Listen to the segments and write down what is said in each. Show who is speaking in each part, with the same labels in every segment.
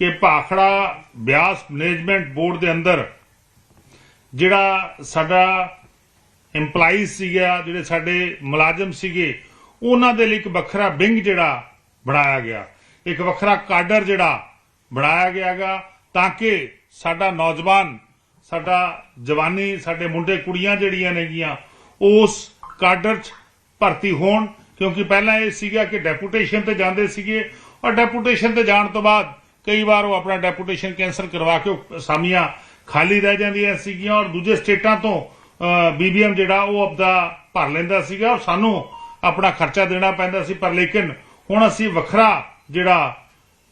Speaker 1: ਕਿ Bhakra Beas management board ਦੇ ਅੰਦਰ ਜਿਹੜਾ ਸਾਡਾ EMPLOYEES ਸੀਗਾ, ਜਿਹੜੇ ਸਾਡੇ ਮੁਲਾਜ਼ਮ ਸੀਗੇ, ਉਹਨਾਂ ਦੇ ਲਈ ਇੱਕ ਵੱਖਰਾ ਵਿੰਗ ਜਿਹੜਾ ਬਣਾਇਆ ਗਿਆ। ਇੱਕ ਵੱਖਰਾ ਕਾਡਰ ਜਿਹੜਾ ਬਣਾਇਆ ਗਿਆਗਾ ਤਾਂ ਕਿ ਸਾਡਾ ਨੌਜਵਾਨ, ਸਾਡਾ ਜਵਾਨੀ, ਸਾਡੇ ਮੁੰਡੇ, ਕੁੜੀਆਂ ਜਿਹੜੀਆਂ ਨੇਗੀਆਂ, ਉਸ ਕਾਡਰ 'ਚ ਭਰਤੀ ਹੋਣ। ਕਿਉਂਕਿ ਪਹਿਲਾਂ ਇਹ ਸੀਗਾ ਕਿ ਡੈਪੂਟੇਸ਼ਨ ਤੇ ਜਾਂਦੇ ਸੀਗੇ ਔਰ ਡੈਪੂਟੇਸ਼ਨ ਤੇ ਜਾਣ ਤੋਂ ਬਾਅਦ ਕਈ ਵਾਰ ਉਹ ਆਪਣਾ ਡੈਪੂਟੇਸ਼ਨ ਕੈਂਸਲ ਕਰਵਾ ਕੇ ਉਹ ਅਸਾਮੀਆਂ ਖਾਲੀ ਰਹਿ ਜਾਂਦੀਆਂ ਸੀਗੀਆਂ ਔਰ ਦੂਜੇ ਸਟੇਟਾਂ ਤੋਂ ਬੀਬੀਐਮ ਜਿਹੜਾ ਉਹ ਆਪਦਾ ਭਰ ਲੈਂਦਾ ਸੀਗਾ ਔਰ ਸਾਨੂੰ ਆਪਣਾ ਖਰਚਾ ਦੇਣਾ ਪੈਂਦਾ ਸੀ, ਪਰ ਲੇਕਿਨ ਹੁਣ ਅਸੀਂ ਵੱਖਰਾ ਜਿਹੜਾ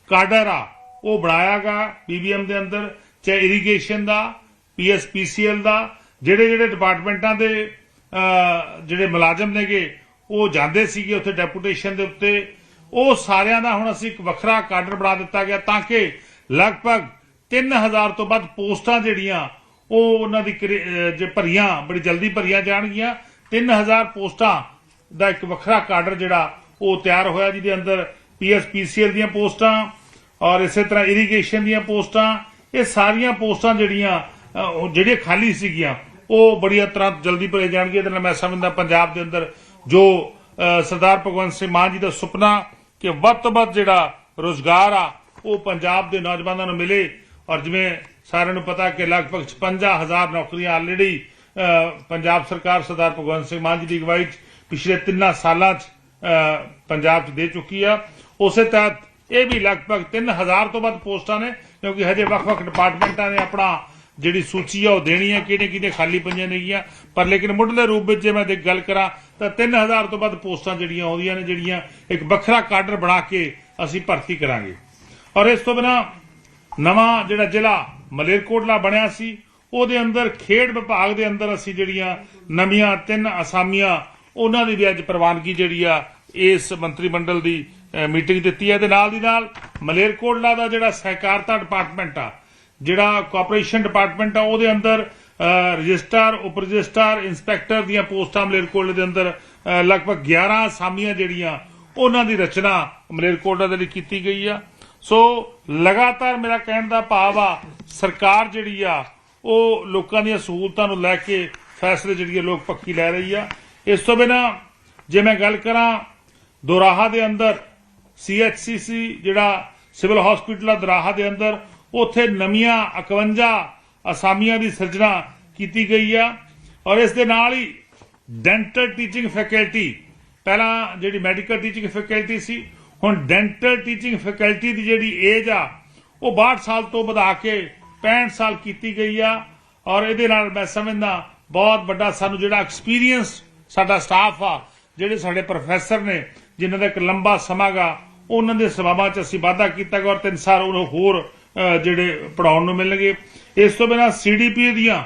Speaker 1: ਕਾਡਰ ਆ, ਉਹ ਬਣਾਇਆਗਾ ਬੀਬੀਐਮ ਦੇ ਅੰਦਰ, ਚਾਹੇ ਇਰੀਗੇਸ਼ਨ ਦਾ, ਪੀਐਸਪੀਸੀਐਲ ਦਾ, ਜਿਹੜੇ ਜਿਹੜੇ ਡਿਪਾਰਟਮੈਂਟਾਂ ਦੇ ਜਿਹੜੇ ਮੁਲਾਜ਼ਮ ਨੇਗੇ, ਉਹ ਜਾਂਦੇ ਸੀਗੇ ਉੱਥੇ ਡੈਪੂਟੇਸ਼ਨ ਦੇ ਉੱਤੇ ਉਹ ਸਾਰਿਆਂ ਦਾ ਹੁਣ ਅਸੀਂ ਇੱਕ ਵੱਖਰਾ ਕਾਡਰ ਬਣਾ ਦਿੱਤਾ ਗਿਆ ਤਾਂ ਕਿ ਲਗਭਗ 3000 ਤੋਂ ਵੱਧ ਪੋਸਟਾਂ ਜਿਹੜੀਆਂ ਉਹ ਉਹਨਾਂ ਦੀ ਜੇ ਭਰੀਆਂ ਬੜੀ ਜਲਦੀ ਭਰੀਆਂ ਜਾਣਗੀਆਂ। 3000 ਪੋਸਟਾਂ ਦਾ ਇੱਕ ਵੱਖਰਾ ਕਾਡਰ ਜਿਹੜਾ ਉਹ ਤਿਆਰ ਹੋਇਆ ਜਿਹਦੇ ਅੰਦਰ ਪੀਐਸਪੀਸੀਐਲ ਦੀਆਂ ਪੋਸਟਾਂ ਔਰ ਇਸੇ ਤਰ੍ਹਾਂ ਇਰੀਗੇਸ਼ਨ ਦੀਆਂ ਪੋਸਟਾਂ। ਇਹ ਸਾਰੀਆਂ ਪੋਸਟਾਂ ਜਿਹੜੀਆਂ ਅਹ, ਜਿਹੜੀਆਂ ਖਾਲੀ ਸੀਗੀਆਂ ਉਹ ਬੜੀਆਂ ਤਰ੍ਹਾਂ ਜਲਦੀ ਭਰੇ ਜਾਣਗੇ ਇਹਦੇ ਨਾਲ ਮੈਂ ਸਮਝਦਾ ਪੰਜਾਬ ਦੇ ਅੰਦਰ ਜੋ ਸਰਦਾਰ ਭਗਵੰਤ ਸਿੰਘ ਮਾਨ ਜੀ ਦਾ ਸੁਪਨਾ ਕਿ ਵੱਧ ਤੋਂ ਵੱਧ ਜਿਹੜਾ ਰੋਜ਼ਗਾਰ ਆ, ਉਹ ਪੰਜਾਬ ਦੇ ਨੌਜਵਾਨਾਂ ਨੂੰ ਮਿਲੇ। ਔਰ ਜਿਵੇਂ ਸਾਰਿਆਂ ਨੂੰ ਪਤਾ ਕਿ ਲਗਭਗ 55000 ਨੌਕਰੀਆਂ ਆਲਰੇਡੀ ਪੰਜਾਬ ਸਰਕਾਰ ਸਰਦਾਰ ਭਗਵੰਤ ਸਿੰਘ ਮਾਨ ਜੀ ਦੀ ਅਗਵਾਈ 'ਚ ਪਿਛਲੇ ਤਿੰਨਾਂ ਸਾਲਾਂ 'ਚ ਪੰਜਾਬ 'ਚ ਦੇ ਚੁੱਕੀ ਆ। ਉਸੇ ਤਹਿਤ ਇਹ ਵੀ ਲਗਭਗ 3000 ਤੋਂ ਵੱਧ ਪੋਸਟਾਂ ਨੇ, ਕਿਉਂਕਿ ਹਜੇ ਵੱਖ-ਵੱਖ ਡਿਪਾਰਟਮੈਂਟਾਂ ਨੇ ਆਪਣਾ ਜਿਹੜੀ ਸੂਚੀ ਆ ਉਹ ਦੇਣੀ ਹੈ ਕਿਹੜੇ ਕਿਹੜੇ ਖਾਲੀ ਪਈਆਂ ਨੇਗੀਆਂ ਪਰ ਲੇਕਿਨ ਮੁੱਢਲੇ ਰੂਪ ਵਿੱਚ ਜੇ ਮੈਂ ਦੇਖ ਗੱਲ ਕਰਾਂ, ਤਾਂ 3000 ਤੋਂ ਵੱਧ ਪੋਸਟਾਂ ਜਿਹੜੀਆਂ ਆਉਂਦੀਆਂ ਨੇ, ਜਿਹੜੀਆਂ ਇੱਕ ਵੱਖਰਾ ਕਾਡਰ ਬਣਾ ਕੇ ਅਸੀਂ ਭਰਤੀ ਕਰਾਂਗੇ। ਔਰ ਇਸ ਤੋਂ ਬਿਨਾ ਨਵਾਂ ਜਿਹੜਾ ਜ਼ਿਲ੍ਹਾ ਮਲੇਰਕੋਟਲਾ ਬਣਿਆ ਸੀ, ਉਹਦੇ ਅੰਦਰ ਖੇਡ ਵਿਭਾਗ ਦੇ ਅੰਦਰ ਅਸੀਂ ਜਿਹੜੀਆਂ ਨਵੀਆਂ ਤਿੰਨ ਅਸਾਮੀਆਂ, ਉਹਨਾਂ ਦੀ ਵੀ ਅੱਜ ਪ੍ਰਵਾਨਗੀ ਜਿਹੜੀ ਆ, ਇਸ ਮੰਤਰੀ ਮੰਡਲ ਦੀ ਮੀਟਿੰਗ ਦਿੱਤੀ ਹੈ। ਤੇ ਨਾਲ ਦੀ ਨਾਲ ਮਲੇਰਕੋਟਲਾ ਦਾ ਜਿਹੜਾ ਸਹਿਕਾਰਤਾ ਡਿਪਾਰਟਮੈਂਟ ਆ ਜਿਹੜਾ ਕਾਰਪੋਰੇਸ਼ਨ ਡਿਪਾਰਟਮੈਂਟ ਆ, ਉਹਦੇ ਅੰਦਰ ਰਜਿਸਟਰ ਉਪ ਰਜਿਸਟਰ ਇੰਸਪੈਕਟਰ ਦੀਆਂ ਪੋਸਟਾਂ ਮਲੇਰਕੋਟਲੇ ਦੇ ਅੰਦਰ ਲਗਭਗ 11 ਅਸਾਮੀਆਂ ਜਿਹੜੀਆਂ, ਉਹਨਾਂ ਦੀ ਰਚਨਾ ਮਲੇਰਕੋਟਲਾ ਦੇ ਲਈ ਕੀਤੀ ਗਈ ਆ। ਸੋ ਲਗਾਤਾਰ ਮੇਰਾ ਕਹਿਣ ਦਾ ਭਾਵ ਆ, ਸਰਕਾਰ ਜਿਹੜੀ ਆ, ਉਹ ਲੋਕਾਂ ਦੀਆਂ ਸਹੂਲਤਾਂ ਨੂੰ ਲੈ ਕੇ ਫੈਸਲੇ ਜਿਹੜੀ ਆ, ਲੋਕ ਪੱਕੀ ਲੈ ਰਹੀ ਆ। ਇਸ ਤੋਂ ਬਿਨਾ ਜੇ ਮੈਂ ਗੱਲ ਕਰਾਂ, ਦੋਰਾਹਾ ਦੇ ਅੰਦਰ ਸੀਐਚਸੀਸੀ ਜਿਹੜਾ ਸਿਵਲ ਹਸਪੀਟਲ ਆ, ਦੋਰਾਹਾ ਦੇ ਅੰਦਰ ਉੱਥੇ ਨਵੀਆਂ 51 ਅਸਾਮੀਆਂ ਦੀ ਸਿਰਜਣਾ ਕੀਤੀ ਗਈ ਆ ਔਰ ਇਸ ਦੇ ਨਾਲ ਹੀ ਡੈਂਟਲ ਟੀਚਿੰਗ ਫੈਕਲਟੀ ਪਹਿਲਾਂ ਜਿਹੜੀ ਮੈਡੀਕਲ ਟੀਚਿੰਗ ਫੈਕਲਟੀ ਸੀ, ਹੁਣ ਡੈਂਟਲ ਟੀਚਿੰਗ ਫੈਕਲਟੀ ਦੀ ਜਿਹੜੀ ਏਜ ਆ, ਉਹ 62 ਸਾਲ ਤੋਂ ਵਧਾ ਕੇ 65 ਸਾਲ ਕੀਤੀ ਗਈ ਆ ਔਰ ਇਹਦੇ ਨਾਲ ਮੈਂ ਸਮਝਦਾ ਬਹੁਤ ਵੱਡਾ ਸਾਨੂੰ ਜਿਹੜਾ ਐਕਸਪੀਰੀਅੰਸ ਸਾਡਾ ਸਟਾਫ ਆ, ਜਿਹੜੇ ਸਾਡੇ ਪ੍ਰੋਫੈਸਰ ਨੇ, ਜਿਨ੍ਹਾਂ ਦਾ ਇੱਕ ਲੰਬਾ ਸਮਾਂ ਗਾ, ਉਹਨਾਂ ਦੇ ਸੇਵਾਵਾਂ 'ਚ ਅਸੀਂ ਵਾਧਾ ਕੀਤਾ ਗਿਆ ਔਰ ਤਿੰਨ ਸਾਲ ਉਹਨੂੰ ਹੋਰ ਜਿਹੜੇ ਪੜਾਉਣ ਨੂੰ ਮਿਲਣਗੇ। ਇਸ ਤੋਂ ਬਿਨਾਂ ਸੀਡੀਪੀ ਦੀਆਂ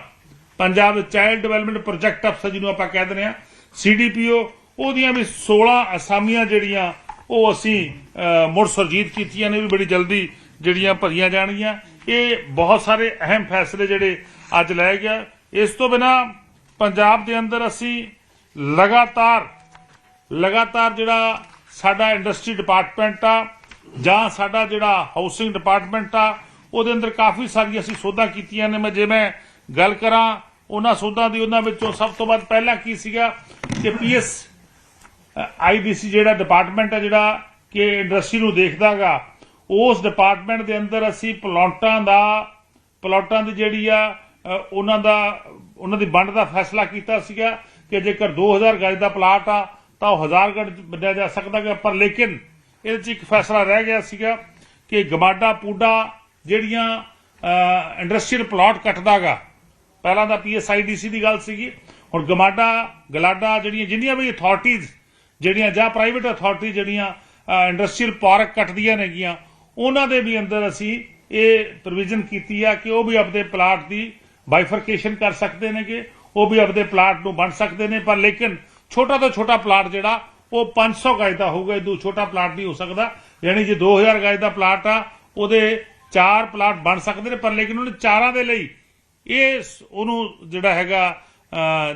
Speaker 1: ਪੰਜਾਬ ਚਾਈਲਡ ਡਿਵੈਲਪਮੈਂਟ ਪ੍ਰੋਜੈਕਟ ਅਫਸਰ ਜਿਹਨੂੰ ਆਪਾਂ ਕਹਿ ਦਿੰਦੇ ਆ ਸੀਡੀਪੀਓ ਉਹਦੀਆਂ ਵੀ 16 ਅਸਾਮੀਆਂ ਜਿਹੜੀਆਂ ਉਹ ਅਸੀਂ ਮੁੜ ਸੁਰਜੀਤ ਕੀਤੀਆਂ ਨੇ ਵੀ ਬੜੀ ਜਲਦੀ ਜਿਹੜੀਆਂ ਭਰੀਆਂ ਜਾਣਗੀਆਂ। ਇਹ ਬਹੁਤ ਸਾਰੇ ਅਹਿਮ ਫੈਸਲੇ ਜਿਹੜੇ ਅੱਜ ਲਏ ਗਿਆ ਇਸ ਤੋਂ ਬਿਨਾ ਪੰਜਾਬ ਦੇ ਅੰਦਰ ਅਸੀਂ ਲਗਾਤਾਰ ਲਗਾਤਾਰ ਜਿਹੜਾ ਸਾਡਾ ਇੰਡਸਟਰੀ ਡਿਪਾਰਟਮੈਂਟ ਆ ਜਾਂ ਸਾਡਾ ਜਿਹੜਾ ਹਾਊਸਿੰਗ ਡਿਪਾਰਟਮੈਂਟ ਆ ਉਹਦੇ ਅੰਦਰ ਕਾਫੀ ਸਾਰੀਆਂ ਅਸੀਂ ਸੋਧਾਂ ਕੀਤੀਆਂ ਨੇ। ਮੈਂ ਜੇ ਮੈਂ ਗੱਲ ਕਰਾਂ ਉਹਨਾਂ ਸੋਧਾਂ ਦੀ ਉਹਨਾਂ ਵਿੱਚੋਂ ਸਭ ਤੋਂ ਵੱਧ ਪਹਿਲਾਂ ਕੀ ਸੀਗਾ ਕਿ ਪੀਐਸ ਆਈਡੀਸੀ ਜਿਹੜਾ ਡਿਪਾਰਟਮੈਂਟ ਹੈ ਜਿਹੜਾ ਕਿ ਇੰਡਸਟਰੀ ਨੂੰ ਦੇਖਦਾਗਾ ਉਸ ਡਿਪਾਰਟਮੈਂਟ ਦੇ ਅੰਦਰ ਅਸੀਂ ਪਲਾਟਾਂ ਦਾ ਪਲਾਟਾਂ ਦੀ ਜਿਹੜੀ ਆ ਅ, ਉਹਨਾਂ ਦਾ ਉਹਨਾਂ ਦੀ ਵੰਡ ਦਾ ਫੈਸਲਾ ਕੀਤਾ ਸੀਗਾ ਕਿ ਜੇਕਰ 2000 ਗਜ ਦਾ ਪਲਾਟ ਆ ਤਾਂ ਉਹ 1000 ਗਜ ਵੰਡਿਆ ਜਾ ਸਕਦਾ ਗਾ ਪਰ ਲੇਕਿਨ ਇਹਦੇ 'ਚ ਇੱਕ ਫੈਸਲਾ ਰਹਿ ਗਿਆ ਸੀਗਾ ਕਿ ਗਮਾਡਾ ਪੂਡਾ ਜਿਹੜੀਆਂ ਇੰਡਸਟਰੀਅਲ ਪਲਾਟ ਕੱਟਦਾਗਾ। ਪਹਿਲਾਂ ਤਾਂ ਪੀਐਸਆਈਡੀਸੀ ਦੀ ਗੱਲ ਸੀਗੀ। ਹੁਣ ਗਮਾਡਾ, ਗਲਾਡਾ ਜਿਹੜੀਆਂ, ਜਿੰਨੀਆਂ ਵੀ ਅਥਾਰਟੀਆਂ ਜਿਹੜੀਆਂ ਜਾਂ ਪ੍ਰਾਈਵੇਟ ਅਥਾਰਟੀ ਜਿਹੜੀਆਂ ਇੰਡਸਟਰੀਅਲ ਪਾਰਕ ਕੱਟਦੀਆਂ ਨੇਗੀਆਂ, ਉਹਨਾਂ ਦੇ ਵੀ ਅੰਦਰ ਅਸੀਂ ਇਹ ਪ੍ਰੋਵੀਜ਼ਨ ਕੀਤੀ ਆ ਕਿ ਉਹ ਵੀ ਆਪਦੇ ਪਲਾਟ ਦੀ ਬਾਈਫਰਕੇਸ਼ਨ ਕਰ ਸਕਦੇ ਨੇਗੇ, ਉਹ ਵੀ ਆਪਦੇ ਪਲਾਟ ਨੂੰ ਵੰਡ ਸਕਦੇ ਨੇ, ਪਰ ਲੇਕਿਨ ਛੋਟਾ ਤੋਂ ਛੋਟਾ ਪਲਾਟ ਜਿਹੜਾ ਉਹ 500 ਗਜ ਦਾ ਹੋਊਗਾ ਇਹ ਛੋਟਾ ਪਲਾਟ ਨਹੀਂ ਹੋ ਸਕਦਾ। ਯਾਨੀ ਜੇ 2000 ਗਜ ਦਾ ਪਲਾਟ ਆ, ਉਹਦੇ ਚਾਰ ਪਲਾਟ ਬਣ ਸਕਦੇ ਨੇ, ਪਰ ਲੇਕਿਨ ਉਹਨੇ ਚਾਰਾਂ ਦੇ ਲਈ ਇਹ ਉਹਨੂੰ ਜਿਹੜਾ ਹੈਗਾ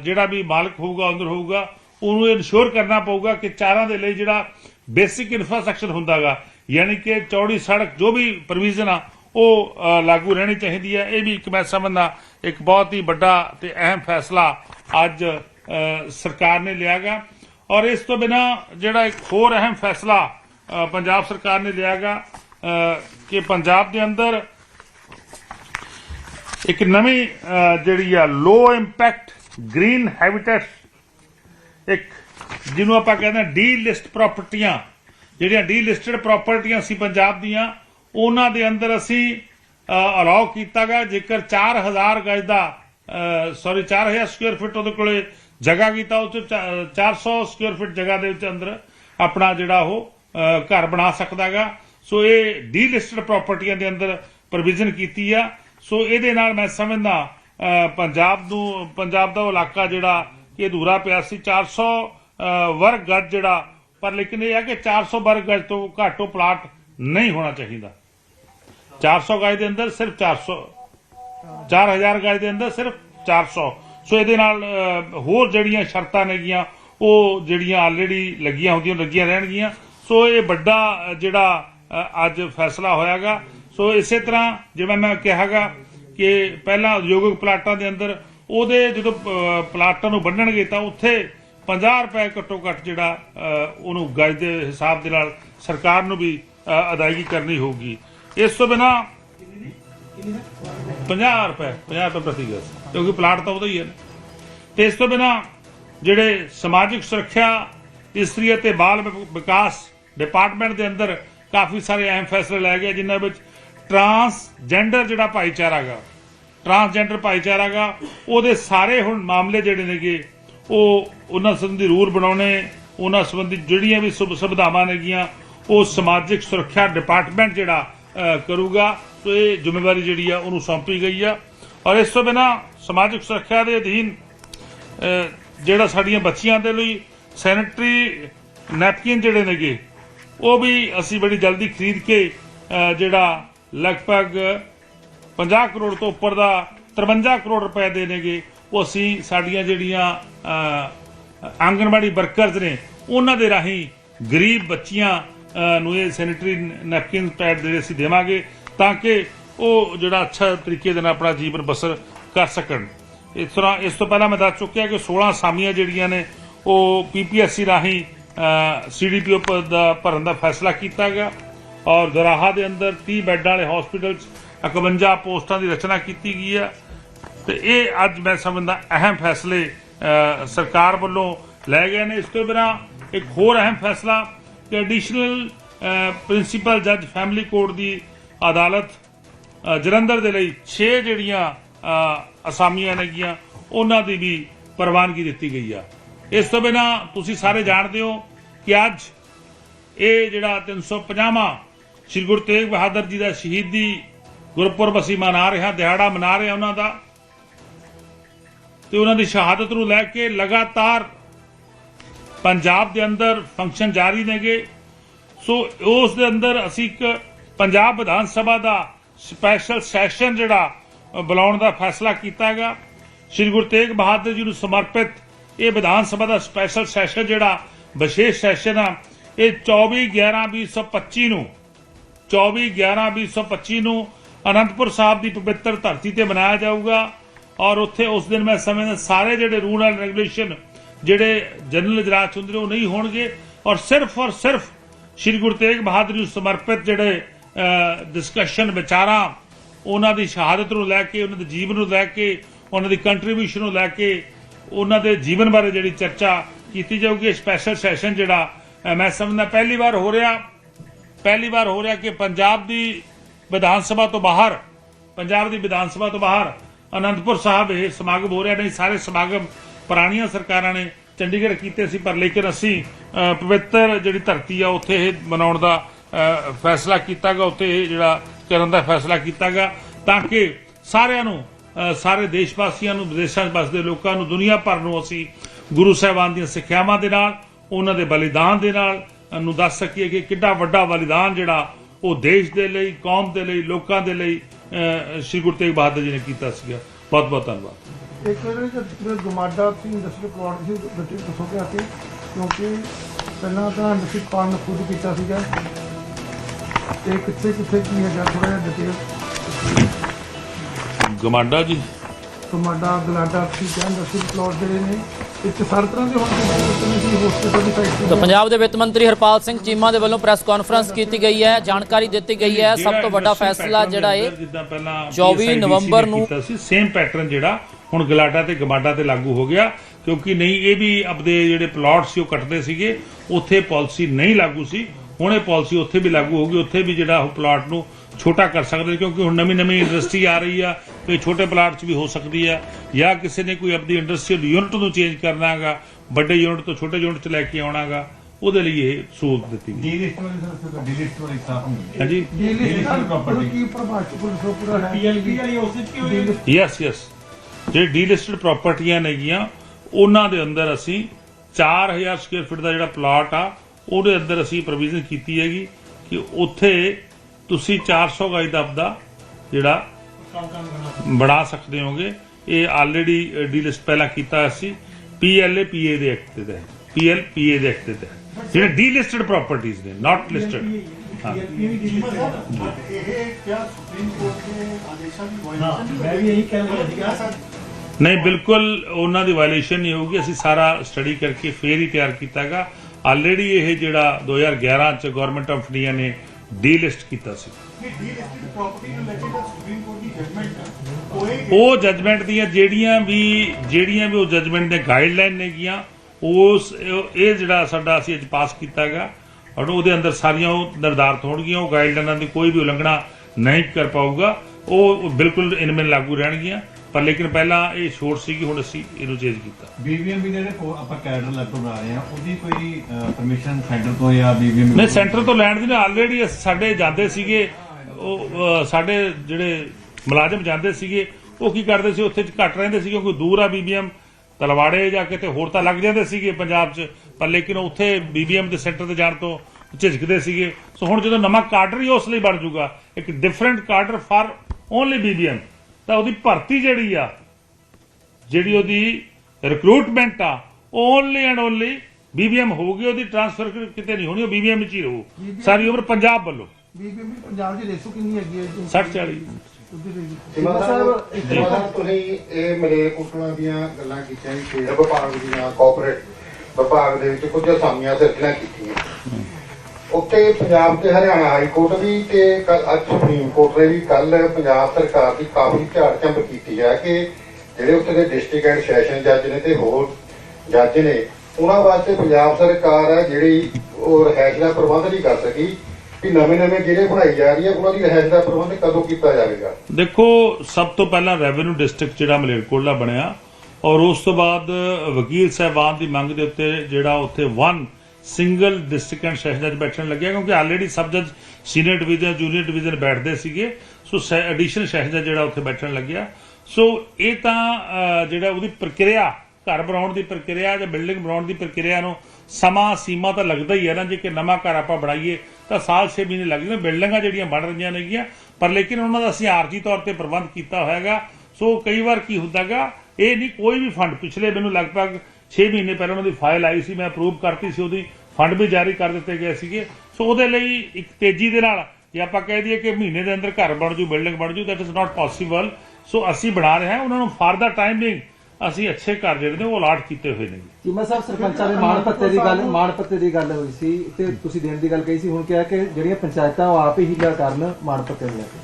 Speaker 1: ਜਿਹੜਾ ਵੀ ਮਾਲਕ ਹੋਊਗਾ ਅੰਦਰ ਹੋਊਗਾ, ਉਹਨੂੰ ਇਨਸ਼ੋਰ ਕਰਨਾ ਪਊਗਾ ਕਿ ਚਾਰਾਂ ਦੇ ਲਈ ਜਿਹੜਾ ਬੇਸਿਕ ਇਨਫਰਾਸਟ੍ਰਕਚਰ ਹੁੰਦਾਗਾ, ਯਾਨੀ ਕਿ ਚੌੜੀ ਸੜਕ, ਜੋ ਵੀ ਪ੍ਰੋਵੀਜ਼ਨ ਆ, ਉਹ ਲਾਗੂ ਰਹਿਣੀ ਚਾਹੀਦੀ ਹੈ। ਇਹ ਵੀ ਇੱਕ ਮੈਂ ਸਮਝਦਾ, ਇੱਕ ਬਹੁਤ ਹੀ ਵੱਡਾ ਤੇ ਅਹਿਮ ਫੈਸਲਾ ਅੱਜ ਸਰਕਾਰ ਨੇ ਲਿਆਗਾ। ਔਰ ਇਸ ਤੋਂ ਬਿਨਾ ਜਿਹੜਾ ਇੱਕ ਹੋਰ ਅਹਿਮ ਫੈਸਲਾ ਪੰਜਾਬ ਸਰਕਾਰ ਨੇ ਲਿਆਗਾ ਅ, ਕਿ ਪੰਜਾਬ ਦੇ ਅੰਦਰ ਇੱਕ ਨਵੀਂ ਜਿਹੜੀ ਆ ਲੋ ਇੰਪੈਕਟ ਗ੍ਰੀਨ ਹੈਬਿਟੇਟ ਇੱਕ ਜਿਹਨੂੰ ਆਪਾਂ ਕਹਿੰਦੇ ਹਾਂ ਡੀ ਲਿਸਟ ਪ੍ਰਾਪਰਟੀਆਂ ਜਿਹੜੀਆਂ ਡੀ ਲਿਸਟਡ ਪ੍ਰਾਪਰਟੀਆਂ ਸੀ ਪੰਜਾਬ ਦੀਆਂ ਉਹਨਾਂ ਦੇ ਅੰਦਰ ਅਸੀਂ ਅਲਾਉ ਕੀਤਾਗਾ ਜੇਕਰ 4000 ਗਜ ਦਾ ਸੌਰੀ 4000 ਸਕੁਅਰ ਫੁੱਟ ਉਹਦੇ ਕੋਲੇ ਜਗ੍ਹਾ ਕੀਤਾ ਉਹ 'ਚ ਚਾ- 400 ਸਕੁਅਰ ਫੁੱਟ ਜਗ੍ਹਾ ਦੇ ਵਿੱਚ ਅੰਦਰ ਆਪਣਾ ਜਿਹੜਾ ਉਹ ਘਰ ਬਣਾ ਸਕਦਾਗਾ। ਸੋ ਇਹ ਡੀਲਿਸਟਡ ਪ੍ਰਾਪਰਟੀਆਂ ਦੇ ਅੰਦਰ ਪ੍ਰੋਵੀਜ਼ਨ ਕੀਤੀ ਆ। ਸੋ ਇਹਦੇ ਨਾਲ ਮੈਂ ਸਮਝਦਾ ਪੰਜਾਬ ਨੂੰ ਪੰਜਾਬ ਦਾ ਉਹ ਇਲਾਕਾ ਜਿਹੜਾ ਇਹ ਅਧੂਰਾ ਪਿਆ ਸੀ। 400 ਅ, ਵਰਗ ਗਜ ਜਿਹੜਾ ਪਰ ਲੇਕਿਨ ਇਹ ਆ ਕਿ 400 ਵਰਗ ਗਜ ਤੋਂ ਘੱਟ ਉਹ ਪਲਾਟ ਨਹੀਂ ਹੋਣਾ ਚਾਹੀਦਾ। 400 ਗਜ ਦੇ ਅੰਦਰ ਸਿਰਫ 400 4000 ਗਜ ਦੇ ਅੰਦਰ ਸਿਰਫ 400 ਸੋ ਇਹਦੇ ਨਾਲ ਹੋਰ ਜਿਹੜੀਆਂ ਸ਼ਰਤਾਂ ਨੇਗੀਆਂ ਉਹ ਜਿਹੜੀਆਂ ਆਲਰੇਡੀ ਲੱਗੀਆਂ ਹੁੰਦੀਆਂ ਲੱਗੀਆਂ ਰਹਿਣਗੀਆਂ। ਸੋ ਇਹ ਵੱਡਾ ਜਿਹੜਾ ਅੱਜ ਫੈਸਲਾ ਹੋਇਆਗਾ। ਸੋ ਇਸੇ ਤਰ੍ਹਾਂ ਜਿਵੇਂ ਮੈਂ ਕਿਹਾਗਾ ਕਿ ਪਹਿਲਾਂ ਉਦਯੋਗਿਕ ਪਲਾਟਾਂ ਦੇ ਅੰਦਰ ਉਹਦੇ ਜਦੋਂ ਪਲਾਟਾਂ ਨੂੰ ਵੰਡਣਗੇ ਤਾਂ ਉੱਥੇ 50 ਰੁਪਏ ਘੱਟੋ ਘੱਟ ਜਿਹੜਾ ਉਹਨੂੰ ਗਜ ਦੇ ਹਿਸਾਬ ਦੇ ਨਾਲ ਸਰਕਾਰ ਨੂੰ ਵੀ ਅਦਾਇਗੀ ਕਰਨੀ ਹੋਊਗੀ। ਇਸ ਤੋਂ ਬਿਨਾ 50 ਰੁਪਏ 50 ਰੁਪਏ ਪ੍ਰਤੀ ਗਜ਼। ਕਿਉਂਕਿ ਪਲਾਟ ਤਾਂ ਉਹਦਾ ਹੀ ਹੈ ਨਾ। ਤੇ ਇਸ ਤੋਂ ਬਿਨਾ ਜਿਹੜੇ ਸਮਾਜਿਕ ਸੁਰੱਖਿਆ ਇਸਤਰੀ ਅਤੇ ਬਾਲ ਵਿ- ਵਿਕਾਸ ਡਿਪਾਰਟਮੈਂਟ ਦੇ ਅੰਦਰ ਕਾਫੀ ਸਾਰੇ ਅਹਿਮ ਫੈਸਲੇ ਲਏ ਗਏ ਜਿਨ੍ਹਾਂ ਵਿੱਚ ਟਰਾਂਸਜੈਂਡਰ ਜਿਹੜਾ ਭਾਈਚਾਰਾ ਗਾ ਟਰਾਂਸਜੈਂਡਰ ਭਾਈਚਾਰਾ ਗਾ ਉਹਦੇ ਸਾਰੇ ਹੁਣ ਮਾਮਲੇ ਜਿਹੜੇ ਨੇਗੇ ਉਹ ਉਹਨਾਂ ਸੰਬੰਧੀ ਰੂਲ ਬਣਾਉਣੇ ਉਹਨਾਂ ਸੰਬੰਧੀ ਜਿਹੜੀਆਂ ਵੀ ਸੁਭ ਸੁਵਿਧਾਵਾਂ ਨੇਗੀਆਂ ਉਹ ਸਮਾਜਿਕ ਸੁਰੱਖਿਆ ਡਿਪਾਰਟਮੈਂਟ ਜਿਹੜਾ ਅ, ਕਰੂਗਾ ਸੋ ਇਹ ਜ਼ਿੰਮੇਵਾਰੀ ਜਿਹੜੀ ਆ ਉਹਨੂੰ ਸੌਂਪੀ ਗਈ ਆ ਔਰ ਇਸ ਤੋਂ ਬਿਨਾ ਸਮਾਜਿਕ ਸੁਰੱਖਿਆ ਦੇ ਅਧੀਨ ਜਿਹੜਾ ਸਾਡੀਆਂ ਬੱਚੀਆਂ ਦੇ ਲਈ ਸੈਨੇਟਰੀ ਨੈਪਕਿਨ ਜਿਹੜੇ ਨੇਗੇ, ਉਹ ਵੀ ਅਸੀਂ ਬੜੀ ਜਲਦੀ ਖਰੀਦ ਕੇ ਜਿਹੜਾ ਲਗਭਗ 50 ਕਰੋੜ ਤੋਂ ਉੱਪਰ ਦਾ 53 ਕਰੋੜ ਰੁਪਏ ਦੇ ਨੇਗੇ, ਉਹ ਅਸੀਂ ਸਾਡੀਆਂ ਜਿਹੜੀਆਂ ਆਂਗਣਵਾੜੀ ਵਰਕਰਸ ਨੇ, ਉਹਨਾਂ ਦੇ ਰਾਹੀਂ ਗਰੀਬ ਬੱਚੀਆਂ ਨੂੰ ਇਹ ਸੈਨੇਟਰੀ ਨੈਪਕਿਨ ਪੈਡ ਜਿਹੜੇ ਅਸੀਂ ਦੇਵਾਂਗੇ, ਤਾਂ ਕਿ ਉਹ ਜਿਹੜਾ ਅੱਛਾ ਤਰੀਕੇ ਦੇ ਨਾਲ ਆਪਣਾ ਜੀਵਨ ਬਸਰ ਕਰ ਸਕਣ। ਇਸ ਤਰ੍ਹਾਂ, ਇਸ ਤੋਂ ਪਹਿਲਾਂ ਮੈਂ ਦੱਸ ਚੁੱਕਿਆ ਕਿ 16 ਅਸਾਮੀਆਂ ਜਿਹੜੀਆਂ ਨੇ, ਉਹ ਪੀਪੀਐਸਸੀ ਰਾਹੀਂ ਸੀਡੀਪੀਓ ਦਾ ਭਰਨ ਦਾ ਫੈਸਲਾ ਕੀਤਾ ਗਿਆ ਔਰ ਦਰਾਹਾ ਦੇ ਅੰਦਰ 30 ਬੈੱਡਾਂ ਵਾਲੇ ਹਸਪੀਟਲ 'ਚ 51 ਪੋਸਟਾਂ ਦੀ ਰਚਨਾ ਕੀਤੀ ਗਈ ਹੈ। ਤੇ ਇਹ ਅੱਜ ਮੈਂ ਸਮਝਦਾ ਅਹਿਮ ਫੈਸਲੇ ਸਰਕਾਰ ਵੱਲੋਂ ਲਏ ਗਏ ਨੇ। ਇਸ ਤੋਂ ਬਿਨਾ ਇੱਕ ਹੋਰ ਅਹਿਮ ਫੈਸਲਾ ਕਿ ਐਡੀਸ਼ਨਲ ਪ੍ਰਿੰਸੀਪਲ ਜੱਜ ਫੈਮਿਲੀ ਕੋਰਟ ਦੀ ਅਦਾਲਤ ਜਲੰਧਰ ਦੇ ਲਈ 6 ਜਿਹੜੀਆਂ ਅਸਾਮੀਆਂ ਨੇਗੀਆਂ, ਉਹਨਾਂ ਦੀ ਵੀ ਪ੍ਰਵਾਨਗੀ ਦਿੱਤੀ ਗਈ ਆ। ਇਸ ਤੋਂ ਬਿਨਾ ਤੁਸੀਂ ਸਾਰੇ ਜਾਣਦੇ ਹੋ ਕਿ ਅੱਜ ਇਹ ਜਿਹੜਾ 350ਵਾਂ ਸ੍ਰੀ ਗੁਰੂ ਤੇਗ ਬਹਾਦਰ ਜੀ ਦਾ ਸ਼ਹੀਦੀ ਗੁਰਪੁਰਬ ਅਸੀਂ ਮਨਾ ਰਹੇ ਹਾਂ, ਦਿਹਾੜਾ ਮਨਾ ਰਹੇ ਹਾਂ ਉਹਨਾਂ ਦਾ, ਤੇ ਉਹਨਾਂ ਦੀ ਸ਼ਹਾਦਤ ਨੂੰ ਲੈ ਕੇ ਲਗਾਤਾਰ ਪੰਜਾਬ ਦੇ ਅੰਦਰ ਫੰਕਸ਼ਨ ਜਾਰੀ ਨੇਗੇ। ਸੋ ਉਸ ਦੇ ਅੰਦਰ ਅਸੀਂ ਇੱਕ ਪੰਜਾਬ ਵਿਧਾਨ ਸਭਾ ਦਾ ਸਪੈਸ਼ਲ ਸੈਸ਼ਨ ਜਿਹੜਾ ਬੁਲਾਉਣ ਦਾ ਫੈਸਲਾ ਕੀਤਾ ਹੈਗਾ। ਸ੍ਰੀ ਗੁਰੂ ਤੇਗ ਬਹਾਦਰ ਜੀ ਨੂੰ ਸਮਰਪਿਤ ਇਹ ਵਿਧਾਨ ਸਭਾ ਦਾ ਸਪੈਸ਼ਲ ਸੈਸ਼ਨ ਜਿਹੜਾ, ਵਿਸ਼ੇਸ਼ ਸੈਸ਼ਨ ਆ, ਇਹ 24 11 2025 ਨੂੰ 24 11 2025 ਨੂੰ ਅਨੰਦਪੁਰ ਸਾਹਿਬ ਦੀ ਪਵਿੱਤਰ ਧਰਤੀ ਤੇ ਮਨਾਇਆ ਜਾਊਗਾ। ਔਰ ਉੱਥੇ ਉਸ ਦਿਨ ਮੈਂ ਸਮਝਦਾ ਸਾਰੇ ਜਿਹੜੇ ਰੂਲ ਐਂਡ ਰੈਗੂਲੇਸ਼ਨ ਜਿਹੜੇ ਜਨਰਲ ਇਜਲਾਸ ਹੁੰਦੇ ਨੇ ਉਹ ਨਹੀਂ ਹੋਣਗੇ। ਔਰ ਸਿਰਫ ਔਰ ਸਿਰਫ ਸ੍ਰੀ ਗੁਰੂ ਤੇਗ ਬਹਾਦਰ ਜੀ ਨੂੰ ਸਮਰਪਿਤ ਜਿਹੜੇ ਡਿਸਕਸ਼ਨ ਵਿਚਾਰਾਂ, ਉਹਨਾਂ ਦੀ ਸ਼ਹਾਦਤ ਨੂੰ ਲੈ ਕੇ, ਉਹਨਾਂ ਦੇ ਜੀਵਨ ਨੂੰ ਲੈ ਕੇ, ਉਹਨਾਂ ਦੀ ਕੰਟਰੀਬਿਊਸ਼ਨ ਨੂੰ ਲੈ ਕੇ, ਉਹਨਾਂ ਦੇ ਜੀਵਨ ਬਾਰੇ ਜਿਹੜੀ ਚਰਚਾ ਕੀਤੀ ਜਾਊਗੀ ਸਪੈਸ਼ਲ ਸੈਸ਼ਨ ਜਿਹੜਾ ਮੈਂ ਸਮਝਦਾ ਪਹਿਲੀ ਵਾਰ ਹੋ ਰਿਹਾ, ਪਹਿਲੀ ਵਾਰ ਹੋ ਰਿਹਾ ਕਿ ਪੰਜਾਬ ਦੀ ਵਿਧਾਨ ਸਭਾ ਤੋਂ ਬਾਹਰ, ਪੰਜਾਬ ਦੀ ਵਿਧਾਨ ਸਭਾ ਤੋਂ ਬਾਹਰ, ਅਨੰਦਪੁਰ ਸਾਹਿਬ ਇਹ ਸਮਾਗਮ ਹੋ ਰਿਹਾ, ਨਹੀਂ, ਸਾਰੇ ਸਮਾਗਮ ਪੁਰਾਣੀਆਂ ਸਰਕਾਰਾਂ ਨੇ ਚੰਡੀਗੜ੍ਹ ਕੀਤੇ ਸੀ, ਪਰ ਲੇਕਿਨ ਅਸੀਂ ਪਵਿੱਤਰ ਜਿਹੜੀ ਧਰਤੀ ਆ, ਉੱਥੇ ਇਹ ਮਨਾਉਣ ਦਾ ਫੈਸਲਾ ਕੀਤਾ ਗਿਆ ਉੱਥੇ ਜਿਹੜਾ ਕਰਨ ਦਾ ਫੈਸਲਾ ਕੀਤਾ ਗਿਆ ਤਾਂ ਕਿ ਸਾਰਿਆਂ ਨੂੰ ਸਾਰੇ ਦੇਸ਼ ਵਾਸੀਆਂ ਨੂੰ, ਵਿਦੇਸ਼ਾਂ 'ਚ ਵੱਸਦੇ ਲੋਕਾਂ ਨੂੰ, ਦੁਨੀਆ ਭਰ ਨੂੰ ਅਸੀਂ ਗੁਰੂ ਸਾਹਿਬਾਨ ਦੀਆਂ ਸਿੱਖਿਆਵਾਂ ਦੇ ਨਾਲ, ਉਹਨਾਂ ਦੇ ਬਲੀਦਾਨ ਦੇ ਨਾਲ ਨੂੰ ਦੱਸ ਸਕੀਏ ਕਿ ਕਿੱਡਾ ਵੱਡਾ ਬਲੀਦਾਨ ਜਿਹੜਾ ਉਹ ਦੇਸ਼ ਦੇ ਲਈ, ਕੌਮ ਦੇ ਲਈ, ਲੋਕਾਂ ਦੇ ਲਈ ਸ੍ਰੀ ਗੁਰੂ ਤੇਗ ਬਹਾਦਰ ਜੀ ਨੇ ਕੀਤਾ ਸੀਗਾ। ਬਹੁਤ ਬਹੁਤ ਧੰਨਵਾਦ।
Speaker 2: ਇੱਕ ਜਿਹੜੇ ਜਿਹੜਾ ਗਮਾਡਾ ਸੀ, ਇੰਡਸਟਰੀ ਸੀ ਬੱਚੇ ਦੱਸੋ ਕਿ ਕਿਉਂਕਿ ਪਹਿਲਾਂ ਤਾਂ ਇੰਡਸਟਰੀ ਪਾਲਣ ਖੁਦ ਕੀਤਾ ਸੀਗਾ। ਇਹ ਕਿੱਥੇ ਕਿੱਥੇ ਕੀ ਹੈਗਾ ਥੋੜਾ ਜਿਹਾ ਡਿਟੇਲ
Speaker 1: ਗਮਾਡਾ ਜੀ।
Speaker 2: ਗਮਾਡਾ ਗਲਾਡਾ ਸੀ ਜਾਂ ਇੰਡਸਟਰੀਅਲ ਪਲਾਟ ਜਿਹੜੇ ਨੇ ਇੱਥੇ ਹਰ ਤਰ੍ਹਾਂ ਦੇ ਹੁਣ ਜਿੰਨੇ ਸੀ ਹਸਪੀਟਲ ਦੀ ਫੈਕਟਰੀ
Speaker 3: ਤਾਂ ਪੰਜਾਬ ਦੇ ਵਿੱਤ ਮੰਤਰੀ ਹਰਪਾਲ ਸਿੰਘ ਚੀਮਾ ਦੇ ਵੱਲੋਂ ਪ੍ਰੈਸ ਕਾਨਫਰੰਸ ਕੀਤੀ ਗਈ ਹੈ ਜਾਣਕਾਰੀ ਦਿੱਤੀ ਗਈ ਹੈ। ਸਭ ਤੋਂ ਵੱਡਾ ਫੈਸਲਾ ਜਿਹੜਾ ਇਹ
Speaker 1: ਜਿੱਦਾਂ ਪਹਿਲਾਂ
Speaker 3: 24
Speaker 1: PSIDC
Speaker 3: ਨਵੰਬਰ
Speaker 1: ਨੇ ਸੀ ਸੇਮ ਪੈਟਰਨ ਜਿਹੜਾ ਹੁਣ ਗਲਾਡਾ ਤੇ ਗਮਾਡਾ ਤੇ ਲਾਗੂ ਹੋ ਗਿਆ। ਕਿਉਂਕਿ ਨਹੀਂ ਇਹ ਵੀ ਆਪਦੇ ਜਿਹੜੇ ਪਲਾਟ ਸੀ ਉਹ ਕੱਟਦੇ ਸੀਗੇ ਉੱਥੇ ਪਾਲਿਸੀ ਨਹੀਂ ਲਾਗੂ ਸੀ। ਹੁਣ ਇਹ ਪਾਲਿਸੀ ਉੱਥੇ ਵੀ ਲਾਗੂ ਹੋ ਗਈ ਉੱਥੇ ਵੀ ਜਿਹੜਾ ਉਹ ਪਲਾਟ ਨੂੰ ਛੋਟਾ ਕਰ ਸਕਦੇ ਕਿਉਂਕਿ ਹੁਣ ਨਵੀਂ ਨਵੀਂ ਇੰਡਸਟਰੀ ਆ ਰਹੀ ਆ ਤੇ ਛੋਟੇ ਪਲਾਟ 'ਚ ਵੀ ਹੋ ਸਕਦੀ ਆ। ਜਾਂ ਕਿਸੇ ਨੇ ਕੋਈ ਆਪਦੀ ਇੰਡਸਟਰੀਅਲ ਯੂਨਿਟ ਨੂੰ ਚੇਂਜ ਕਰਨਾ ਹੈਗਾ ਵੱਡੇ ਯੂਨਿਟ ਤੋਂ ਛੋਟੇ ਯੂਨਿਟ 'ਚ ਲੈ ਕੇ ਆਉਣਾਗਾ ਉਹਦੇ ਲਈ ਇਹ ਸਹੂਲਤ ਦਿੱਤੀ ਗਈ।
Speaker 4: ਡੀਲਿਸਟ ਵਾਲੀ ਸਰ ਡੀਲਿਸਟ ਵਾਲੀ ਸਾਫ਼ ਹੁੰਦੀ
Speaker 1: ਹਾਂਜੀ?
Speaker 2: ਡੀਲਿਸਟ
Speaker 4: Delisted
Speaker 2: ਪ੍ਰੋਪਰਟੀ। ਕੀ ਪ੍ਰਭਾਵ ਚ ਪੁਲਿਸ ਨੂੰ ਪੂਰਾ ਹੈ?
Speaker 4: ਪੀਐਲਪੀ ਵਾਲੀ ਉਸ ਵਿੱਚ ਕੀ ਹੋਈ
Speaker 1: ਯੈਸ ਯੈਸ ਜਿਹੜੇ ਡੀਲਿਸਟਡ ਪ੍ਰਾਪਰਟੀਆਂ ਨੇਗੀਆਂ ਉਹਨਾਂ ਦੇ ਅੰਦਰ ਅਸੀਂ 4000 ਸਕੁਅਰ ਫੁੱਟ ਦਾ ਜਿਹੜਾ ਪਲਾਟ ਆ ਉਹਦੇ ਅੰਦਰ ਅਸੀਂ ਪ੍ਰੋਵੀਜ਼ਨ ਕੀਤੀ ਹੈਗੀ ਕਿ ਉੱਥੇ ਤੁਸੀਂ 400 ਗਜ ਦਾ ਆਪਦਾ ਜਿਹੜਾ ਬਣਾ ਸਕਦੇ ਹੋਗੇ। ਇਹ ਆਲਰੇਡੀ ਡੀਲਿਸਟ ਪਹਿਲਾਂ ਕੀਤਾ ਸੀ। ਪੀਐਲਏ ਪੀਏ ਦੇ ਐਕਟ ਦੇ ਤਹਿਤ। ਪੀਐਲ ਪੀਏ ਦੇ ਐਕਟ ਦੇ ਤਹਿਤ। ਜਿਹੜੇ ਡੀਲਿਸਟਡ ਪ੍ਰਾਪਰਟੀਆਂ ਨੇ ਨਾਟ ਲਿਸਟਡ ਹਾਂ।
Speaker 5: ਇਹ ਕਿਆ ਸੁਪਰੀਮ ਕੋਰਟ ਦੇ ਆਦੇਸ਼ਾਂ ਦੀ ਵਾਇਲੇਸ਼ਨ
Speaker 4: ਮੈਂ ਵੀ ਇਹੀ ਕਹਿਣ ਲੱਗਾ ਸੀਗਾ। ਸਰ?
Speaker 1: ਨਹੀਂ ਬਿਲਕੁਲ ਉਹਨਾਂ ਦੀ ਵਾਇਲੇਸ਼ਨ ਨਹੀਂ ਹੋਊਗੀ। ਅਸੀਂ ਸਾਰਾ ਸਟੱਡੀ ਕਰਕੇ ਫੇਰ ਹੀ ਤਿਆਰ ਕੀਤਾਗਾ ਆਲਰੇਡੀ ਇਹ ਜਿਹੜਾ 2011 ਚ ਗਵਰਨਮੈਂਟ ਆਫ ਇੰਡੀਆ ਨੇ ਡੀਲਿਸਟ ਕੀਤਾ ਸੀ। ਉਹ ਜਜਮੈਂਟ ਦੀਆਂ ਜਿਹੜੀਆਂ ਵੀ ਜਿਹੜੀਆਂ ਵੀ ਉਹ ਜਜਮੈਂਟ ਦੇ ਗਾਈਡਲਾਈਨ ਨੇਗੀਆਂ ਉਸ ਇਹ ਜਿਹੜਾ ਸਾਡਾ ਅਸੀਂ ਅੱਜ ਪਾਸ ਕੀਤਾਗਾ ਔਰ ਉਹਦੇ ਅੰਦਰ ਸਾਰੀਆਂ ਉਹ ਨਿਰਧਾਰਤ ਹੋਣਗੀਆਂ ਉਹ ਗਾਈਡਲਾਈਨਾਂ ਦੀ ਕੋਈ ਵੀ ਉਲੰਘਣਾ ਨਹੀਂ ਕਰ ਪਾਊਗਾ ਉਹ ਬਿਲਕੁਲ ਇਨਮੇਂ ਲਾਗੂ ਰਹਿਣਗੀਆਂ। ਪਰ ਲੇਕਿਨ ਪਹਿਲਾਂ ਇਹ ਛੋਟ ਸੀਗੀ ਹੁਣ ਅਸੀਂ ਇਹਨੂੰ ਚੇਂਜ ਕੀਤਾ।
Speaker 4: ਬੀਬੀਐਮ ਵੀ ਜਿਹੜੇ ਆਪਾਂ ਕੈਡਰ ਲੈਪਟਾਪ ਬਣਾ ਰਹੇ ਹਾਂ ਉਹਦੀ ਕੋਈ ਪਰਮਿਸ਼ਨ ਸੈਂਟਰ ਤੋਂ ਜਾਂ ਬੀਬੀਐਮ
Speaker 1: ਨਹੀਂ ਸੈਂਟਰ ਤੋਂ ਲੈਣ ਦੀ ਨਾ ਆਲਰੇਡੀ ਸਾਡੇ ਜਾਂਦੇ ਸੀਗੇ ਉਹ ਸਾਡੇ ਜਿਹੜੇ ਮੁਲਾਜ਼ਮ ਜਾਂਦੇ ਸੀਗੇ ਉਹ ਕੀ ਕਰਦੇ ਸੀ ਉੱਥੇ ਚ ਘੱਟ ਰਹਿੰਦੇ ਸੀ ਕਿਉਂਕਿ ਦੂਰ ਆ ਬੀਬੀਐਮ ਤਲਵਾੜੇ ਜਾਂ ਕਿਤੇ ਹੋਰ ਤਾਂ ਲੱਗ ਜਾਂਦੇ ਸੀਗੇ ਪੰਜਾਬ 'ਚ ਪਰ ਲੇਕਿਨ ਉੱਥੇ ਬੀਬੀਐਮ ਦੇ ਸੈਂਟਰ ਤੇ ਜਾਣ ਤੋਂ ਝਿਜਕਦੇ ਸੀਗੇ। ਸੋ ਹੁਣ ਜਦੋਂ ਨਵਾਂ ਕਾਡਰ ਹੀ ਉਸ ਲਈ ਬਣ ਜਾਊਗਾ ਇੱਕ different cadre for only BBM ਤਾਂ ਉਹਦੀ ਭਰਤੀ ਜਿਹੜੀ ਆ ਜਿਹੜੀ ਉਹਦੀ ਰਿਕਰੂਟਮੈਂਟ ਆ ਓਨਲੀ ਐਂਡ ਓਨਲੀ ਬੀਬੀਐਮ ਹੋਊਗੀ ਉਹਦੀ ਟ੍ਰਾਂਸਫਰ ਕਿਤੇ ਨਹੀਂ ਹੋਣੀ ਉਹ ਬੀਬੀਐਮ ਵਿੱਚ ਹੀ ਰਹੂ। ਸਾਰੀ ਉਮਰ ਪੰਜਾਬ ਵੱਲੋਂ।
Speaker 2: ਬੀਬੀਐਮ ਪੰਜਾਬ ਦੀ ਰੇਸੋ ਕਿੰਨੀ ਹੈਗੀ ਹੈ
Speaker 1: 60 40
Speaker 5: ਸਿਮਾ ਸਾਹਿਬ ਤੁਸੀਂ ਇਹ ਮਲੇ ਕੁੱਟਣਾ ਦੀਆਂ ਗੱਲਾਂ ਕੀਤੀਆਂ ਖੇਡ ਵਿਭਾਗ ਦੀਆਂ ਕਾਰਪੋਰੇਟ ਵਿਭਾਗ ਦੇ ਵਿੱਚ ਕੁਝ ਅਸਾਮੀਆਂ ਸਿਰਜਣਾ ਕੀਤੀਆਂ। ਉੱਤੇ ਪੰਜਾਬ ਤੇ ਹਰਿਆਣਾ ਹਾਈ ਕੋਰਟ ਵੀ ਤੇ ਕੱਲ ਅੱਜ ਸੁਪਰੀਮ ਕੋਰਟ ਨੇ ਵੀ ਕੱਲ ਪੰਜਾਬ ਸਰਕਾਰ ਦੀ ਕਾਫੀ ਝਾੜਚੰਬ ਕੀਤੀ ਹੈ ਕਿ ਜਿਹੜੇ ਉੱਥੇ ਦੇ ਡਿਸਟ੍ਰਿਕਟ ਐਂਡ ਸੈਸ਼ਨ ਜੱਜ ਨੇ ਤੇ ਹੋਰ ਜੱਜ ਨੇ, ਉਹਨਾਂ ਵਾਸਤੇ ਪੰਜਾਬ ਸਰਕਾਰ ਹੈ ਜਿਹੜੀ ਉਹ ਰਹਿਸ਼ ਦਾ ਪ੍ਰਬੰਧ ਨਹੀਂ ਕਰ ਸਕੀ ਕਿ ਨਵੇਂ-ਨਵੇਂ ਜਿਹੜੇ ਬਣਾਈ ਜਾ ਰਹੀ ਹੈ, ਉਹਨਾਂ ਦੀ ਰਹਿਸ਼ ਦਾ ਪ੍ਰਬੰਧ ਕਦੋਂ ਕੀਤਾ ਜਾਵੇਗਾ।
Speaker 1: ਦੇਖੋ, ਸਭ ਤੋਂ ਪਹਿਲਾਂ ਰੈਵਨਿਊ ਡਿਸਟ੍ਰਿਕਟ ਜਿਹੜਾ ਮਲੇਰਕੋਟਲਾ ਬਣਿਆ ਔਰ ਉਸ ਤੋਂ ਬਾਅਦ ਵਕੀਲ ਸਹਿਬਾਨ ਦੀ ਮੰਗ ਦੇ ਉੱਤੇ ਜਿਹੜਾ ਉੱਥੇ 1 ਸਿੰਗਲ ਡਿਸਟ੍ਰਿਕਟ ਐਂਡ ਸੈਸ਼ਨ ਜੱਜ ਬੈਠਣ ਲੱਗਿਆ ਕਿਉਂਕਿ ਆਲਰੇਡੀ ਸਬ ਜੱਜ ਸੀਨੀਅਰ ਡਿਵੀਜ਼ਨ ਜੂਨੀਅਰ ਡਿਵੀਜ਼ਨ ਬੈਠਦੇ ਸੀਗੇ ਸੋ ਐਡੀਸ਼ਨਲ ਸੈਸ਼ਨ ਜੱਜ ਜਿਹੜਾ ਉੱਥੇ ਬੈਠਣ ਲੱਗਿਆ। ਸੋ ਇਹ ਤਾਂ ਜਿਹੜਾ ਉਹਦੀ ਪ੍ਰਕਿਰਿਆ, ਘਰ ਬਣਾਉਣ ਦੀ ਪ੍ਰਕਿਰਿਆ ਜਾਂ ਬਿਲਡਿੰਗ ਬਣਾਉਣ ਦੀ ਪ੍ਰਕਿਰਿਆ ਨੂੰ ਸਮਾਂ ਸੀਮਾ ਤਾਂ ਲੱਗਦਾ ਹੀ ਹੈ ਨਾ, ਜੇ ਕਿ ਨਵਾਂ ਘਰ ਆਪਾਂ ਬਣਾਈਏ ਤਾਂ ਸਾਲ 6 ਮਹੀਨੇ ਲੱਗ ਜਾਂਦੇ, ਬਿਲਡਿੰਗਾਂ ਜਿਹੜੀਆਂ ਬਣ ਰਹੀਆਂ ਨੇਗੀਆਂ, ਪਰ ਲੇਕਿਨ ਉਹਨਾਂ ਦਾ ਅਸੀਂ ਆਰਜੀ ਤੌਰ ਤੇ ਪ੍ਰਬੰਧ ਕੀਤਾ ਹੋਇਆਗਾ। ਸੋ ਕਈ ਵਾਰ ਕੀ ਹੁੰਦਾਗਾ, ਇਹ ਨਹੀਂ, ਕੋਈ ਵੀ ਫੰਡ ਪਿਛਲੇ ਮੈਨੂੰ ਲਗਭਗ 6 ਮਹੀਨੇ ਪਹਿਲਾਂ ਉਹਨਾਂ ਦੀ ਫਾਈਲ ਆਈ ਸੀ ਮੈਂ ਅਪਰੂਵ ਕਰਤੀ ਸੀ ਉਹਦੀ ਫੰਡ ਵੀ ਜਾਰੀ ਕਰ ਦਿੱਤੇ ਗਏ ਸੀਗੇ। ਸੋ ਉਹਦੇ ਲਈ ਇੱਕ ਤੇਜ਼ੀ ਦੇ ਨਾਲ ਜੇ ਆਪਾਂ ਕਹਿ ਦਈਏ ਕਿ ਮਹੀਨੇ ਦੇ ਅੰਦਰ ਘਰ ਬਣ ਜੂ ਬਿਲਡਿੰਗ ਬਣ ਜੂ that is not possible so ਅਸੀਂ ਬਣਾ ਰਹੇ ਹਾਂ ਉਹਨਾਂ ਨੂੰ ਫਾਰ ਦਾ ਟਾਈਮਿੰਗ ਅਸੀਂ ਅੱਛੇ ਘਰ ਜਿਹੜੇ ਨੇ ਉਹ ਅਲਾਟ ਕੀਤੇ ਹੋਏ ਨੇ।
Speaker 6: ਚੀਮਾ ਸਾਹਿਬ ਸਰਪੰਚਾਂ ਦੇ ਮਾਣ ਪੱਤੇ ਦੀ ਗੱਲ ਮਾਣ ਪੱਤੇ ਦੀ ਗੱਲ ਹੋਈ ਸੀ ਤੇ ਤੁਸੀਂ ਦੇਣ ਦੀ ਗੱਲ ਕਹੀ ਸੀ ਹੁਣ ਕਿਹਾ ਕਿ ਜਿਹੜੀਆਂ ਪੰਚਾਇਤਾਂ ਉਹ ਆਪ ਹੀ ਹੀਲਾ ਕਰਨ ਮਾਣ ਪੱਤੇ ਨੂੰ ਲੈ ਕੇ।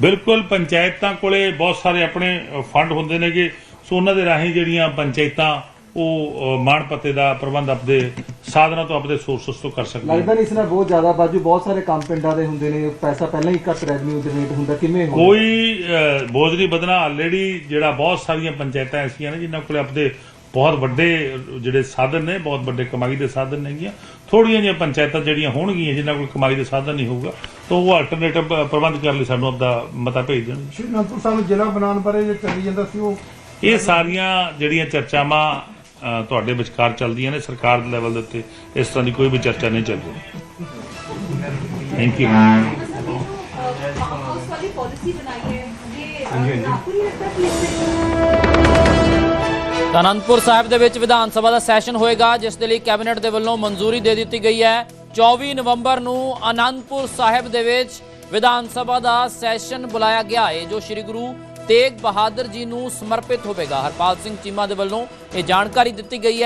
Speaker 1: ਬਿਲਕੁਲ ਪੰਚਾਇਤਾਂ ਕੋਲੇ ਬਹੁਤ ਸਾਰੇ ਆਪਣੇ ਫੰਡ ਹੁੰਦੇ ਨੇਗੇ। ਸੋ ਉਹਨਾਂ ਦੇ ਰਾਹੀਂ ਜਿਹੜੀਆਂ ਪੰਚਾਇਤਾਂ ਉਹ ਮਾਣ ਪੱਤੇ ਦਾ ਪ੍ਰਬੰਧ ਆਪਦੇ ਸਾਧਨਾਂ ਤੋਂ ਆਪਦੇ ਸੋਰਸਸ ਤੋਂ ਕਰ ਸਕਦੀਆਂ
Speaker 6: ਲੱਗਦਾ ਨਹੀਂ ਇਸ ਨਾਲ ਬਹੁਤ ਜ਼ਿਆਦਾ ਬਾਜੂ ਬਹੁਤ ਸਾਰੇ ਕੰਮ ਪਿੰਡਾਂ ਦੇ ਹੁੰਦੇ ਨੇ ਪੈਸਾ ਪਹਿਲਾਂ ਹੀ ਘੱਟ ਰੈਵਨਿਊ ਜਨਰੇਟ ਹੁੰਦਾ ਕਿਵੇਂ ਹੋਊ
Speaker 1: ਕੋਈ ਬੋਝ ਨਹੀਂ ਵਧਣਾ। ਆਲਰੇਡੀ ਜਿਹੜਾ ਬਹੁਤ ਸਾਰੀਆਂ ਪੰਚਾਇਤਾਂ ਐਸੀਆਂ ਨੇ ਜਿਨ੍ਹਾਂ ਕੋਲੇ ਆਪਦੇ ਬਹੁਤ ਵੱਡੇ ਜਿਹੜੇ ਸਾਧਨ ਨੇ ਬਹੁਤ ਵੱਡੇ ਕਮਾਈ ਦੇ ਸਾਧਨ ਨੇਗੀਆਂ ਥੋੜੀਆਂ ਜਿਹੀਆਂ ਪੰਚਾਇਤਾਂ ਜਿਹੜੀਆਂ ਹੋਣਗੀਆਂ ਜਿਨ੍ਹਾਂ ਕੋਲ ਕਮਾਈ ਦੇ ਸਾਧਨ ਨਹੀਂ ਹੋਊਗਾ ਤਾਂ ਉਹ ਆਲਟਰਨੇਟਿਵ ਪ੍ਰਬੰਧ ਕਰਨ ਲਈ ਸਾਨੂੰ ਆਪਦਾ ਮਤਾ ਭੇਜ ਦੇਣਗੇ।
Speaker 2: ਸ਼੍ਰੀ ਅਨੰਦਪੁਰ ਸਾਹਿਬ ਜ਼ਿਲ੍ਹਾ ਬਣਾਉਣ ਬਾਰੇ ਜੇ ਚੱਲੀ ਜਾਂਦਾ ਸੀ ਉਹ?
Speaker 1: ਇਹ ਸਾਰੀਆਂ ਜਿਹੜੀਆਂ ਚਰਚਾਵਾਂ ਤੁਹਾਡੇ ਵਿਚਕਾਰ ਚੱਲਦੀਆਂ ਨੇ ਸਰਕਾਰ ਦੇ ਲੈਵਲ ਦੇ ਉੱਤੇ ਇਸ ਤਰ੍ਹਾਂ ਦੀ ਕੋਈ ਵੀ ਚਰਚਾ ਨਹੀਂ ਚੱਲ ਥੈਂਕ ਯੂ
Speaker 3: ਅਨੰਦਪੁਰ ਸਾਹਿਬ ਦੇ ਵਿੱਚ ਵਿਧਾਨ ਸਭਾ ਦਾ ਸੈਸ਼ਨ ਹੋਏਗਾ ਜਿਸ ਦੇ ਲਈ ਕੈਬਨਿਟ ਦੇ ਵੱਲੋਂ ਮਨਜ਼ੂਰੀ ਦੇ ਦਿੱਤੀ ਗਈ ਹੈ। 24 ਨਵੰਬਰ ਨੂੰ ਅਨੰਦਪੁਰ ਸਾਹਿਬ ਦੇ ਵਿੱਚ ਵਿਧਾਨ ਸਭਾ ਦਾ ਸੈਸ਼ਨ ਬੁਲਾਇਆ ਗਿਆ ਹੈ ਜੋ ਸ੍ਰੀ ਗੁਰੂ ਤੇਗ ਬਹਾਦਰ ਜੀ ਨੂੰ ਸਮਰਪਿਤ ਹੋਵੇਗਾ। ਹਰਪਾਲ ਸਿੰਘ ਚੀਮਾ ਦੇ ਵੱਲੋਂ ਇਹ ਜਾਣਕਾਰੀ ਦਿੱਤੀ ਗਈ ਹੈ।